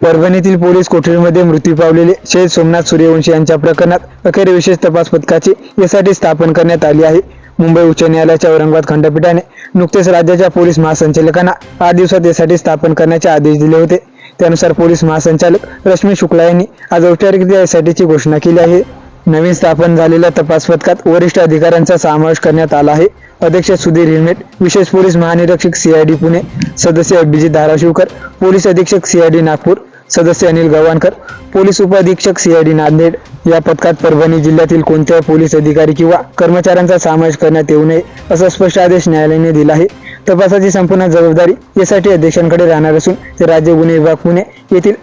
परभणीतील police कोठडीमध्ये मृत्यू पावलेले शहीद सोमनाथ सूर्यवंशी यांच्या प्रकरणात अखेर विशेष तपास पथकाची यासाठी स्थापन करण्यात आली आहे. मुंबई उच्च न्यायालयाच्या औरंगाबाद खंडपीठाने नुकतेच राज्याच्या पोलीस महासंचालकांना आठ दिवसात यासाठी स्थापन करण्याचे आदेश दिले होते. त्यानुसार पोलीस महासंचालक रश्मी शुक्ला यांनी आज औपचारिकरित्या यासाठीची घोषणा केली आहे. नवीन स्थापन झालेल्या तपास पथकात वरिष्ठ अधिकाऱ्यांचा समावेश करण्यात आला आहे. अध्यक्ष सुधीर हिरमेट विशेष पोलीस महानिरीक्षक सीआयडी पुणे सदस्य अभिजित धाराशिवकर पोलीस अधीक्षक सीआयडी नागपूर सदस्य अनिल गव्हाणकर पोलीस उपअधीक्षक सीआयडी नांदेड. या पथकात परभणी जिल्ह्यातील कोणत्याही पोलीस अधिकारी किंवा कर्मचाऱ्यांचा समावेश करण्यात येऊ नये असा स्पष्ट आदेश न्यायालयाने दिला आहे. तपासाची संपूर्ण जबाबदारी यासाठी अध्यक्षांकडे राहणार असून ते राज्य गुन्हे विभाग पुणे येथील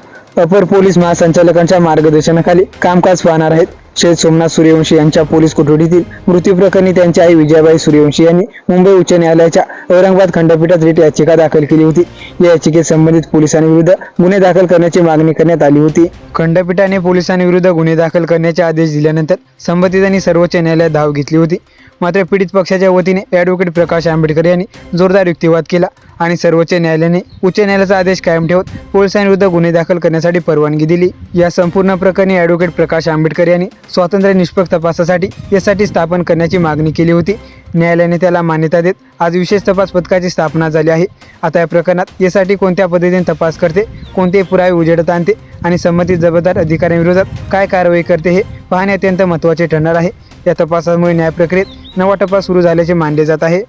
अपर पोलीस महासंचालकांच्या मार्गदर्शनाखाली कामकाज पाहणार आहेत. शहीद सोमनाथ सूर्यवंशी यांच्या पोलीस कोठडीतील मृत्यू प्रकरणी त्यांची आई विजयाबाई सूर्यवंशी यांनी मुंबई उच्च न्यायालयाच्या औरंगाबाद खंडपीठात रिट याचिका दाखल केली होती. या याचिकेत संबंधित पोलिसांविरुद्ध गुन्हे दाखल करण्याची मागणी करण्यात आली होती. खंडपीठाने पोलिसांविरुद्ध गुन्हे दाखल करण्याचे आदेश दिल्यानंतर संबंधितांनी सर्वोच्च न्यायालयात धाव घेतली होती. मात्र पीडित पक्षाच्या वतीने ॲडव्होकेट प्रकाश आंबेडकर यांनी जोरदार युक्तिवाद केला आणि सर्वोच्च न्यायालयाने उच्च न्यायालयाचा आदेश कायम ठेवत पोलिसांविरुद्ध गुन्हे दाखल करण्यासाठी परवानगी दिली. या संपूर्ण प्रकरणी ॲडव्होकेट प्रकाश आंबेडकर यांनी स्वातंत्र्य निष्पक्ष तपासासाठी यासाठी स्थापन करण्याची मागणी केली होती. न्यायालयाने त्याला मान्यता देत आज विशेष तपास पथकाची स्थापना झाली आहे. आता या प्रकरणात यासाठी कोणत्या पद्धतीने तपास करते कोणते पुरावे उजेडत आणते आणि संबंधित जबाबदार अधिकाऱ्यांविरोधात काय कारवाई करते हे पाहणे अत्यंत महत्त्वाचे ठरणार आहे. या तपासामुळे न्यायप्रक्रियेत नवा तपास सुरू झाल्याचे मानले जात आहे.